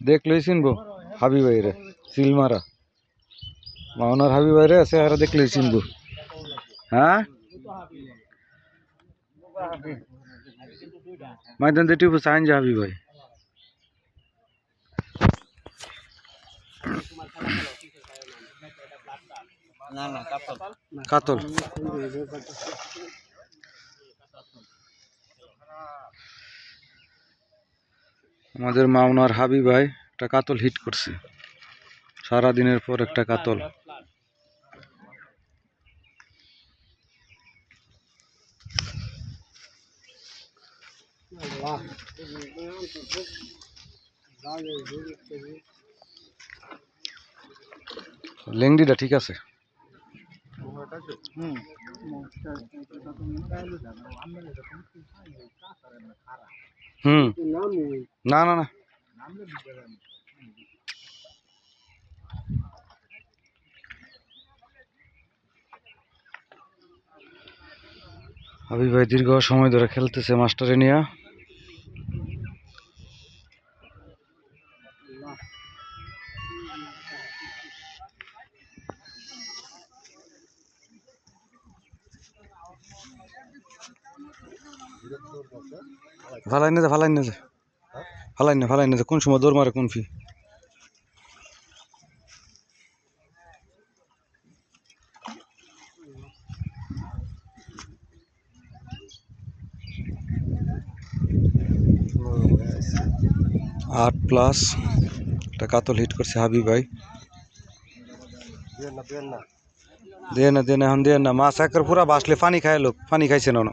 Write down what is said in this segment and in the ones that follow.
দেখলেই চিনবো হাবি ভাইরে সিল মারা মাওনার হাবি ভাইরে আছে আর দেখলেই চিনবো হ্যাঁ মাইদান দিয়ে টিপু চাইন যে হাবি ভাই কাতল। আমাদের মাওনার হাবি ভাই একটা কাতল হিট করছে। সারা দিনের পর একটা কাতল। লেংডিটা ঠিক আছে। হুম। না না না। ভাই দীর্ঘ সময় ধরে খেলতেছে মাস্টারে নিয়ে ফালাই না যা ফালাই না যা ফালাই না ফালাই না যা কোন সময় দৌড় মারে, কোন ফি আট প্লাস, একটা কাতল হিট করছে হাবিব ভাই। দে না দে না, এখন দে না। মাছ একের পুরা বাসলে, পানি খায় লোক, পানি খাইছে না।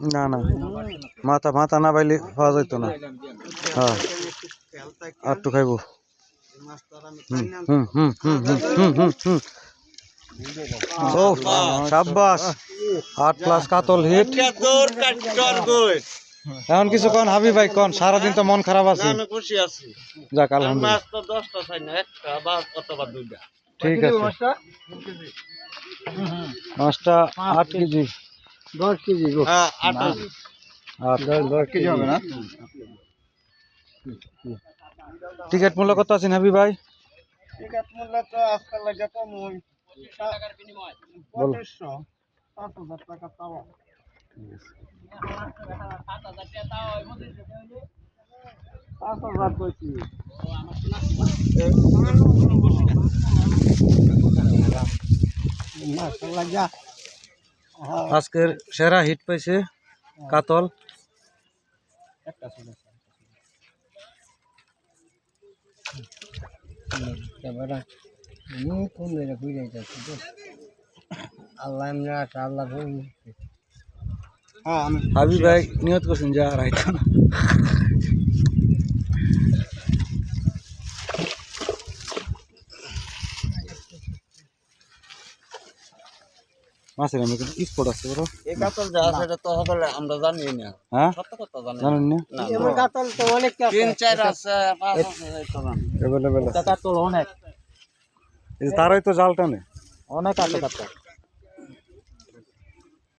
না না। মাথা মাথা না পাইলে পাওয়া যাইতো না। হ্যাঁ। আর তো খাইব। ও, সাব্বাস। আট প্লাস কাতল হিট। এখন কিছু কন হাবি ভাই, কন, সারাদিন তো মন খারাপ আছে। যাক, আলহামদুলিল্লাহ। ঠিক আছে। মাছটা আট কেজি। দশ কেজি হ্যাঁ, কেজি। হবে না? টিকিট মূল্য কত আছে হাবি ভাই? টিকিট মূল্য তো আজকাল লাগে তো মুই পঁচিশশো পাঁচ হাজার টাকা তাও পাঁচ হাজার কইছি। মাছ লাগা আজকের সেরা হিট পাইছে কাতল। হাবি ভাই নিয়ত করছেন যা রাইট মাছের আমি কিন্তু স্পট আছে বড়। এই কাতল যা আছে এটা তো হবে আমরা জানি না। হ্যাঁ? সত্য কথা জানি না। জানেন না? না, এমন কাতল তো অনেক তিন চার আছে পাঁচ আছে তো জানি। আছে। কাতল অনেক। এই তারাই তো জাল টানে অনেক আছে কাতল।